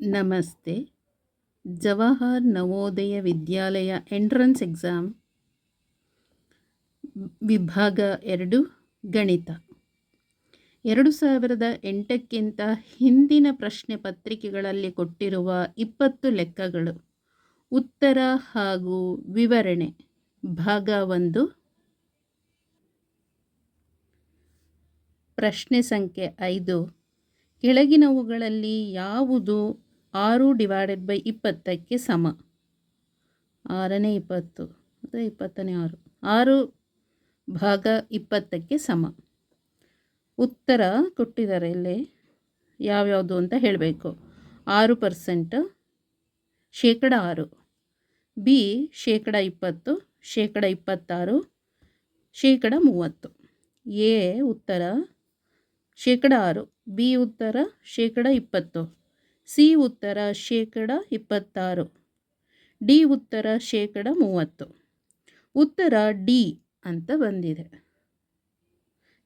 ನಮಸ್ತೆ. Jawahar Navodaya Vidyalaya entrance exam ವಿಭಾಗ ಎರಡು, ಗಣಿತ. ಎರಡು ಸಾವಿರದ ಎಂಟಕ್ಕಿಂತ ಹಿಂದಿನ ಪ್ರಶ್ನೆ ಪತ್ರಿಕೆಗಳಲ್ಲಿ ಕೊಟ್ಟಿರುವ ಇಪ್ಪತ್ತು ಲೆಕ್ಕಗಳು. ಉತ್ತರ ಹಾಗೂ ವಿವರಣೆ. ಭಾಗ ಒಂದು. ಪ್ರಶ್ನೆ ಸಂಖ್ಯೆ ಐದು. ಕೆಳಗಿನವುಗಳಲ್ಲಿ ಯಾವುದು ಆರು ಡಿವೈಡೆಡ್ ಬೈ ಇಪ್ಪತ್ತಕ್ಕೆ ಸಮ. ಆರನೇ ಇಪ್ಪತ್ತು ಅಂದರೆ ಇಪ್ಪತ್ತನೇ ಆರು. ಆರು ಭಾಗ ಇಪ್ಪತ್ತಕ್ಕೆ ಸಮ. ಉತ್ತರ ಕೊಟ್ಟಿದ್ದಾರೆ ಇಲ್ಲಿ ಯಾವ್ಯಾವುದು ಅಂತ ಹೇಳಬೇಕು. ಆರು ಪರ್ಸೆಂಟ್ ಶೇಕಡ ಆರು. ಬಿ, ಶೇಕಡ ಇಪ್ಪತ್ತು, ಶೇಕಡ ಇಪ್ಪತ್ತಾರು, ಶೇಕಡ ಮೂವತ್ತು. ಎ ಉತ್ತರ, ಶೇಕಡ ಆರು. ಬಿ ಉತ್ತರ, ಶೇಕಡ ಇಪ್ಪತ್ತು. ಸಿ ಉತ್ತರ ಶೇಕಡ ಇಪ್ಪತ್ತಾರು, ಡಿ ಉತ್ತರ ಶೇಕಡ ಮೂವತ್ತು, ಉತ್ತರ ಡಿ ಅಂತ ಬಂದಿದೆ.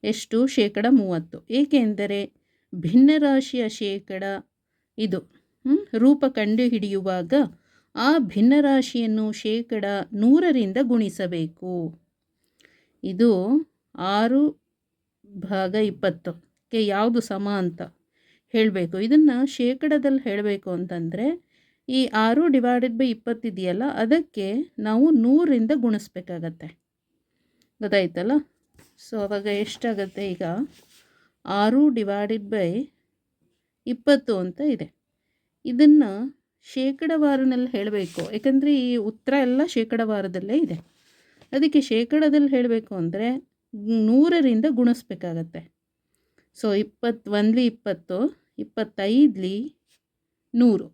ಎಷ್ಟು? ಶೇಕಡ ಮೂವತ್ತು. ಏಕೆಂದರೆ ಭಿನ್ನರಾಶಿಯ ಶೇಕಡ ಇದು. ರೂಪ ಕಂಡುಹಿಡಿಯುವಾಗ ಆ ಭಿನ್ನರಾಶಿಯನ್ನು ಶೇಕಡ ನೂರರಿಂದ ಗುಣಿಸಬೇಕು. ಇದು ಆರು ಭಾಗ ಇಪ್ಪತ್ತಕ್ಕೆ ಯಾವುದು ಸಮ ಅಂತ? ಹೇಳಬೇಕು. ಇದನ್ನು ಶೇಕಡದಲ್ಲಿ ಹೇಳಬೇಕು ಅಂತಂದರೆ, ಈ ಆರು ಡಿವೈಡೆಡ್ ಬೈ ಇಪ್ಪತ್ತಿದೆಯಲ್ಲ ಅದಕ್ಕೆ ನಾವು ನೂರಿಂದ ಗುಣಿಸ್ಬೇಕಾಗತ್ತೆ. ಗೊತ್ತಾಯ್ತಲ್ಲ? ಸೊ ಅವಾಗ ಎಷ್ಟಾಗತ್ತೆ ಈಗ? ಆರು ಡಿವೈಡೆಡ್ ಬೈ ಇಪ್ಪತ್ತು ಅಂತ ಇದೆ. ಇದನ್ನು ಶೇಕಡವಾರನಲ್ಲಿ ಹೇಳಬೇಕು. ಯಾಕಂದರೆ ಈ ಉತ್ತರ ಎಲ್ಲ ಶೇಕಡವಾರದಲ್ಲೇ ಇದೆ. ಅದಕ್ಕೆ ಶೇಕಡದಲ್ಲಿ ಹೇಳಬೇಕು ಅಂದರೆ ನೂರರಿಂದ ಗುಣಿಸ್ಬೇಕಾಗತ್ತೆ. ಸೊ ಇಪ್ಪತ್ತು, ಒಂದ್ಲಿ ಇಪ್ಪತ್ತು, ಇಪ್ಪತ್ತೈದ್ಲಿ ನೂರು.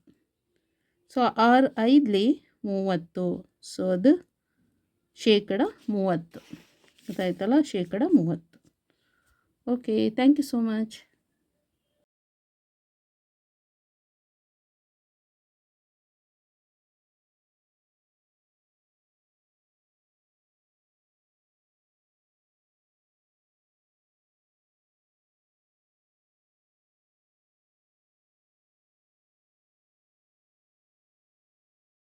ಸೊ ಆರು, ಐದ್ಲಿ ಮೂವತ್ತು. ಸೊ ಅದು ಶೇಕಡ ಮೂವತ್ತು. ಗೊತ್ತಾಯ್ತಲ್ಲ ಶೇಕಡ ಮೂವತ್ತು. Okay thank you so much